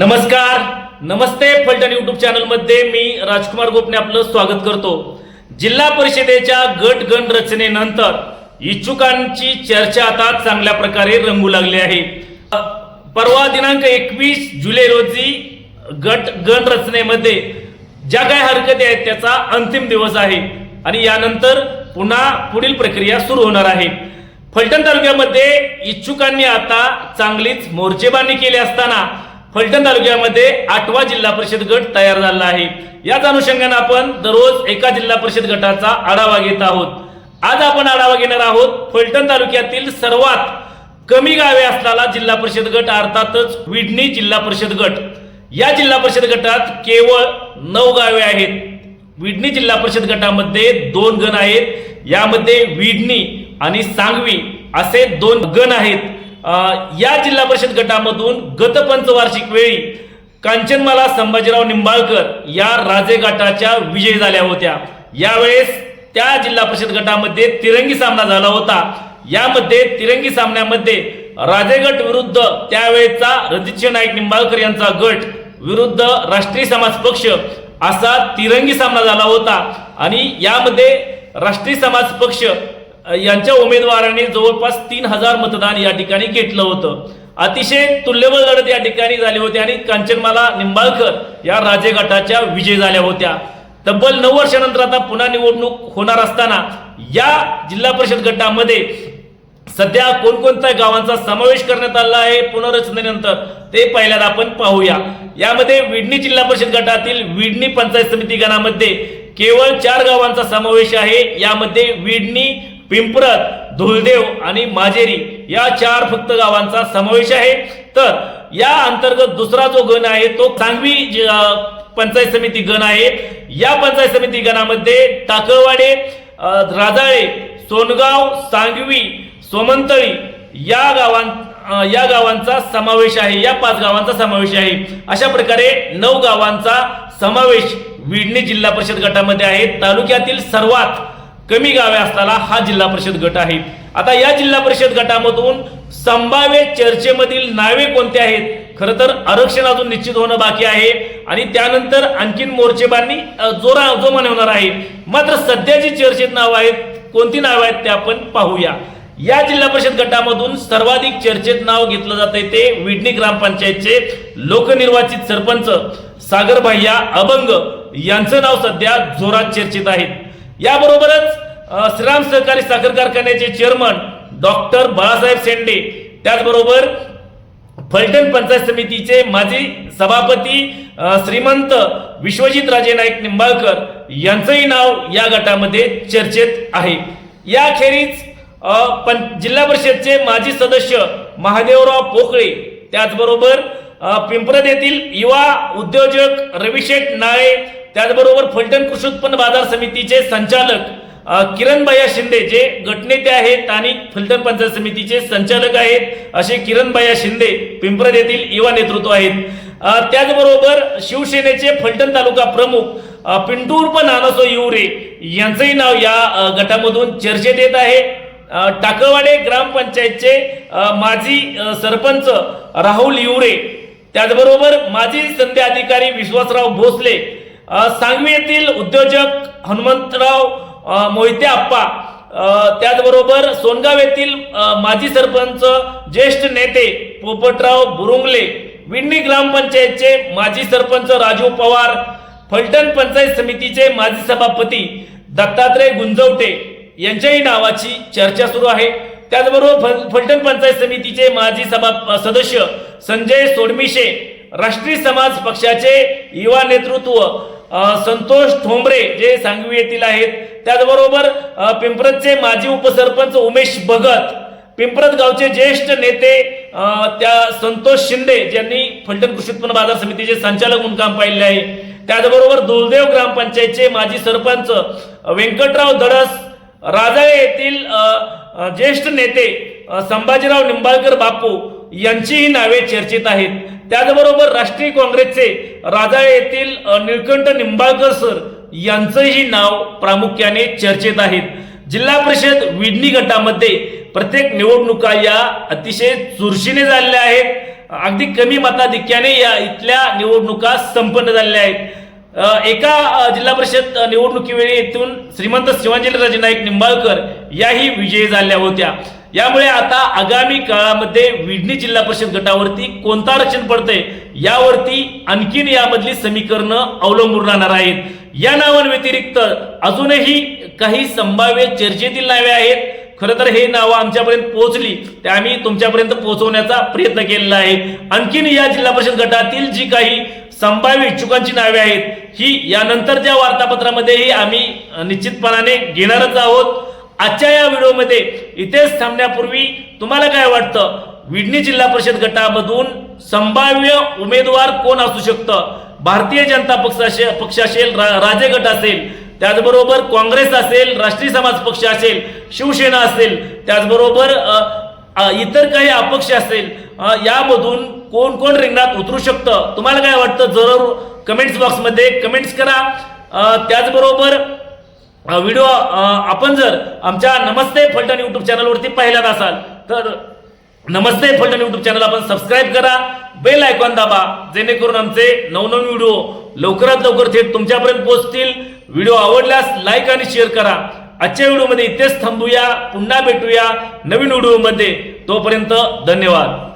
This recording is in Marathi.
नमस्कार. नमस्ते फलटण युट्यूब चॅनलमध्ये मी राजकुमार गोपने आपलं स्वागत करतो. जिल्हा परिषदेच्या गट गण रचनेनंतर इच्छुकांची चर्चा आता चांगल्या प्रकारे रंगू लागली आहे. परवा दिनांक एकवीस जुलै रोजी गट गण रचनेमध्ये ज्या काही हरकती आहेत त्याचा अंतिम दिवस आहे आणि यानंतर पुन्हा पुढील प्रक्रिया सुरू होणार आहे. फलटण तालुक्यामध्ये इच्छुकांनी आता चांगलीच मोर्चेबांधणी केली असताना फलटण तालुक्यामध्ये आठवा जिल्हा परिषद गट तयार झाला आहे. याच अनुषंगाने आपण दररोज एका जिल्हा परिषद गटाचा आढावा घेत आहोत. आज आपण आढावा घेणार आहोत फलटण तालुक्यातील सर्वात कमी गावे असलेला जिल्हा परिषद गट अर्थातच विडणी जिल्हा परिषद गट. या जिल्हा परिषद गटात केवळ नऊ गावे आहेत. विडणी जिल्हा परिषद गटामध्ये दोन गण आहेत. यामध्ये विडणी आणि सांगवी असे दोन गण आहेत. या जिल्हा परिषद गटामधून गत पंचवार्षिक वेळी कांचनमाला संभाजीराव निंबाळकर या राजे गटाच्या विजयी झाल्या होत्या. यावेळेस त्या जिल्हा परिषद गटामध्ये तिरंगी सामना झाला होता. यामध्ये तिरंगी सामन्यामध्ये राजेगट विरुद्ध त्यावेळेचा रणजितसिंह नाईक निंबाळकर यांचा गट विरुद्ध राष्ट्रीय समाज पक्ष असा तिरंगी सामना झाला होता. आणि यामध्ये राष्ट्रीय समाज पक्ष यांच्या उमेदवारांनी जवळपास तीन हजार मतदान या ठिकाणी घेतलं होतं. अतिशय तुल्यबळ लढत या ठिकाणी झाली होती आणि कांचनमाला निंबाळकर या राजे गटाच्या विजय झाल्या होत्या. तब्बल नऊ वर्षानंतर आता पुन्हा निवडणूक होणार असताना या जिल्हा परिषद गटामध्ये सध्या कोणकोणत्या गावांचा समावेश करण्यात आला आहे पुनर्रचनेनंतर ते पहिल्यांदा आपण पाहूया. यामध्ये विडणी जिल्हा परिषद गटातील विडणी पंचायत समिती गणामध्ये केवळ चार गावांचा समावेश आहे. यामध्ये विडणी पिंपरत धुलदेव आणि माजेरी या चार फक्त गावांचा समावेश आहे. तर या अंतर्गत दुसरा जो गण आहे तो सांगवी पंचायत समिती गण आहे. या पंचायत समिती गणामध्ये टाकळवाडे राजाळे सोनगाव सांगवी सोमंतळी या गावां या गावांचा समावेश आहे. या पाच गावांचा समावेश आहे. अशा प्रकारे नऊ गावांचा समावेश विडणी जिल्हा परिषद गटामध्ये आहे. तालुक्यातील सर्वात कमी गावे असताना हा जिल्हा परिषद गट आहे. आता या जिल्हा परिषद गटामधून संभाव्य चर्चेमधील नावे कोणते आहेत? खरं तर आरक्षण अजून निश्चित होणं बाकी आहे. आणि त्यानंतर आणखीन मोर्चेबांनी जोरा जो होणार आहे मात्र सध्याची चर्चेत नावं आहेत कोणती नावं आहेत ते आपण पाहूया. या जिल्हा परिषद गटामधून सर्वाधिक चर्चेत नाव घेतलं जात आहे ते विडणी ग्रामपंचायतचे लोकनिर्वाचित सरपंच सागर भैया अभंग यांचं नाव सध्या जोरात चर्चेत आहे. याबरोबरच श्रीराम सहकारी साखर कारखान्याचे चेअरमन डॉक्टर बाळासाहेब शेंडे त्याचबरोबर फलटण पंचायत समितीचे माजी सभापती श्रीमंत विश्वजित राजे नाईक निंबाळकर यांचंही नाव या गटामध्ये चर्चेत आहे. याखेरीज पण जिल्हा परिषदचे माजी सदस्य महादेवराव पोकळे त्याचबरोबर अ, पिंपरद येथील युवा उद्योजक रविशेठ नाळे त्याचबरोबर फलटण कृषी उत्पन्न बाजार समितीचे संचालक किरण भैया शिंदे जे गटनेते आहेत आणि फलटण पंचायत समितीचे संचालक आहेत असे किरण भैया शिंदे पिंपरद येथील युवा नेतृत्व आहेत. त्याचबरोबर शिवसेनेचे फलटण तालुका प्रमुख अ, पिंटू उर्फ नानासो युवरे यांचंही नाव या गटामधून चर्चेत येत आहे. टाकवाडे ग्रामपंचायतचे माजी सरपंच राहुल युवरे त्याचबरोबर माजी संधी अधिकारी विश्वासराव भोसले सांगवी येथील उद्योजक हनुमंतराव मोहिते आप्पा त्याचबरोबर सोनगाव येथील माजी सरपंच ज्येष्ठ नेते पोपटराव बुरुंगले विंडी ग्रामपंचायतचे माजी सरपंच राजू पवार फलटण पंचायत समितीचे माजी सभापती दत्तात्रय गुंजवटे यांच्याही नावाची चर्चा सुरू आहे. त्याचबरोबर फलटण पंचायत समितीचे माजी सभा सदस्य संजय सोडमिशे राष्ट्रीय समाज पक्षाचे युवा नेतृत्व संतोष ठोंबरे जे सांगवी येथील आहेत त्याचबरोबर पिंपरतचे माजी उपसरपंच उमेश भगत पिंपरत गावचे ज्येष्ठ नेते त्या संतोष शिंदे ज्यांनी फलटण कृषी उत्पन्न बाजार समितीचे संचालक म्हणून काम पाहिले आहे. त्याचबरोबर दुलदेव ग्रामपंचायतचे माजी सरपंच व्यंकटराव धडस राजाळे येथील ज्येष्ठ नेते संभाजीराव निंबाळकर बापू यांचीही नावे चर्चेत आहेत. त्याचबरोबर राष्ट्रीय काँग्रेसचे राजाळे येथील निळकंठ निंबाळकर सर यांचंही नाव प्रामुख्याने चर्चेत आहेत. जिल्हा परिषद विडणी गटामध्ये प्रत्येक निवडणुका या अतिशय चुरशीने झालेल्या आहेत. अगदी कमी मताधिक्याने या इथल्या निवडणुका संपन्न झालेल्या आहेत. एका जिल्हा परिषद निवडणुकीवेळी येथून श्रीमंत शिवाजीराजे नाईक निंबाळकर याही विजयी झाल्या होत्या. यामुळे आता आगामी काळामध्ये विडणी जिल्हा परिषद गटावरती कोणता रक्षण पडतंय यावरती आणखीन यामधली समीकरणं अवलंबून राहणार आहेत. या नावांव्यतिरिक्त अजूनही काही संभाव्य चर्चेतील नावे आहेत. खरं तर हे नावं आमच्यापर्यंत पोहोचली ते आम्ही तुमच्यापर्यंत पोहोचवण्याचा प्रयत्न केलेला आहे. आणखीन या जिल्हा परिषद गटातील जी काही संभाव्य इच्छुकांची नावे आहेत ही यानंतरच्या वार्तापत्रामध्येही आम्ही निश्चितपणाने घेणारच आहोत. आजच्या या व्हिडिओमध्ये इथेच थांबण्यापूर्वी तुम्हाला काय वाटतं? विडणी जिल्हा परिषद गटामधून संभाव्य उमेदवार कोण असू शकतं? भारतीय जनता पक्ष पक्ष असेल रा- राजे गट असेल त्याचबरोबर काँग्रेस असेल राष्ट्रीय समाज पक्ष असेल शिवसेना असेल त्याचबरोबर इतर काही अपक्ष असेल यामधून कोण कोण रिंगणात उतरू शकतं? तुम्हाला काय वाटतं? जरूर कमेंट्स बॉक्समध्ये कमेंट्स करा. त्याचबरोबर व्हिडिओ आपण जर आमच्या नमस्ते फलटण युट्यूब चॅनलवरती पाहिल्यात असाल तर नमस्ते फलटण युट्यूब चॅनल आपण सबस्क्राईब करा बेल आयकॉन दाबा जेणेकरून आमचे नवनवीन व्हिडिओ लवकरात लवकर थेट तुमच्यापर्यंत पोहोचतील. व्हिडिओ आवडल्यास लाईक आणि शेअर करा. आजच्या व्हिडिओमध्ये इथेच थांबूया पुन्हा भेटूया नवीन व्हिडिओमध्ये. तोपर्यंत धन्यवाद.